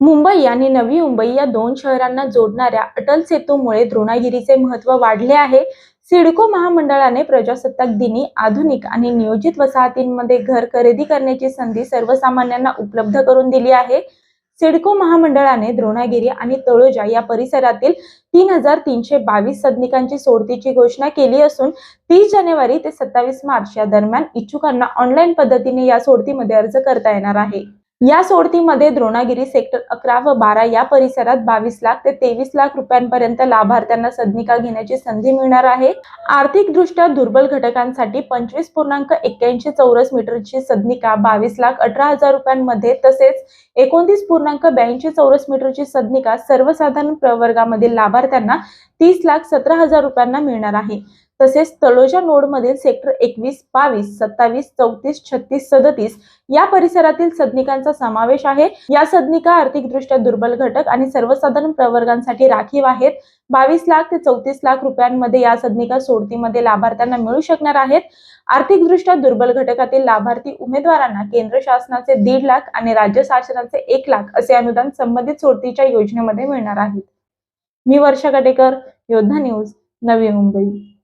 मुंबई आणि नवी मुंबई या दोन शहरांना जोडणाऱ्या अटल सेतूमुळे द्रोणागिरीचे महत्त्व वाढले आहे. सिडको महामंडळाने प्रजासत्ताक दिनी आधुनिक आणि नियोजित वसाहतींमध्ये घर खरेदी करण्याची संधी सर्वसामान्यांना उपलब्ध करून दिली आहे. सिडको महामंडळाने द्रोणागिरी आणि तळोजा या परिसरातील तीन हजार तीनशे बावीस सदनिकांची सोडतीची घोषणा केली असून तीस जानेवारी ते सत्तावीस मार्च या दरम्यान इच्छुकांना ऑनलाईन पद्धतीने या सोडतीमध्ये अर्ज करता येणार आहे. या सोडतीमध्ये द्रोणागिरी सेक्टर अकरा व बारा या परिसरात बावीस लाख ते तेवीस लाख रुपयांपर्यंत लाभार्थ्यांना सदनिका घेण्याची संधी मिळणार आहे. आर्थिकदृष्ट्या दुर्बल घटकांसाठी पंचवीस पूर्णांक एक्क्याऐंशी चौरस मीटरची सदनिका बावीस लाख अठरा हजार रुपयांमध्ये तसेच एकोणतीस पूर्णांक ब्याऐंशी चौरस मीटरची सदनिका सर्वसाधारण प्रवर्गामधील लाभार्थ्यांना तीस लाख सतरा हजार रुपयांना मिळणार आहे. तसेच तळोजा नोडमधील सेक्टर एकवीस बावीस सत्तावीस चौतीस छत्तीस सदतीस या परिसरातील सदनिकांचा समावेश आहे. या सदनिका आर्थिकदृष्ट्या दुर्बल घटक आणि सर्वसाधारण प्रवर्गांसाठी राखीव आहेत. बावीस लाख ते चौतीस लाख रुपयांमध्ये या सदनिका सोडतीमध्ये लाभार्थ्यांना मिळू शकणार आहेत. आर्थिकदृष्ट्या दुर्बल घटकातील लाभार्थी उमेदवारांना केंद्र शासनाचे दीड लाख आणि राज्य शासनाचे एक लाख असे अनुदान संबंधित सोडतीच्या योजनेमध्ये मिळणार आहे मी वर्षा कटेकर योद्धा न्यूज नवी मुंबई.